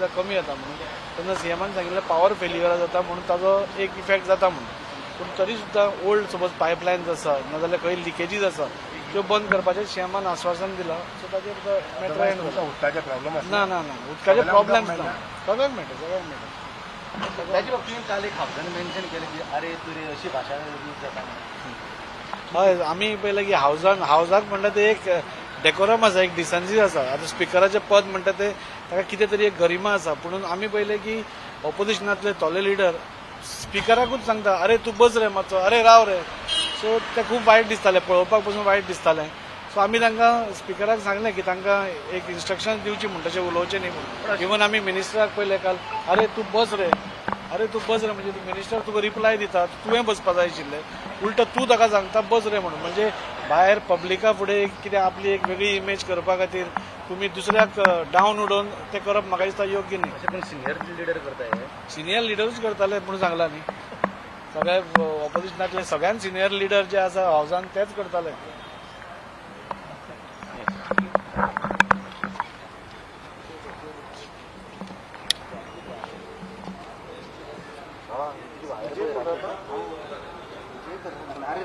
एकदा कमी येता म्हणून. तेन्ना सीएमान सांगिल्लें पावर फेल्युअर जाता म्हणून ताजो एक इफेक्ट जाता म्हणून. पूण तरी सुद्दां ओल्ड सपोज पायपलायन्स आसा नाजाल्यार खंय लिकेजीस आसा त्यो बंद करपाचें सीएमान आश्वासन दिलां. सो ताचेर मॅटर एंड उदकाचे प्रॉब्लेम ना ना ना. उदकाचे प्रॉब्लेम्स ना? सगळ्यांक मेळटा सगळ्यांक मेळटा त्याच्या बाबतीत काल एक हावजान मेन्शन केलें की अरे तुरे अशी भाशा यूज जाता हय आमी पळयलें की हावजान हावजाक म्हणटा ते एक डेकोरम आसा एक डिसन्सी आसा आतां स्पिकराचें पद म्हणटा ते ताका कितें तरी एक गरिमा आसा पूण आमी पयले की ऑपोजिशनांतले तोले लिडर स्पिकराकूच सांगता अरे तूं बस रे मातसो अरे राव रे. सो ते खूब वायट दिसतालें पळोवपाक पसून वायट दिसतालें. सो आमी तांकां स्पिकराक सांगलें की तांकां एक इन्स्ट्रक्शन दिवची म्हण तशें उलोवचें न्ही म्हणून इवन आमी मिनिस्टराक पयलें काल अरे तूं बस रे अरे तूं बस रे. म्हणजे मिनिस्टर तुका रिप्लाय दिता तुवें बसपा जाय आशिल्लें. उलट तूं ताका सांगता बस रे म्हणून म्हणजे भायर पब्लिका फुडें कितें आपली एक वेगळी इमेज करपा खातीर तुमी दुसऱ्याक डावन उडोवन तें करप म्हाका दिसता योग्य न्ही. असे पण सिनियर लिडर करताय सिनियर लिडरूच करताले म्हणून सांगला न्ही. सगळे ऑपोजिशनातले सगळ्यान सिनियर लिडर जे आसा हावजान तेच करताले. अरे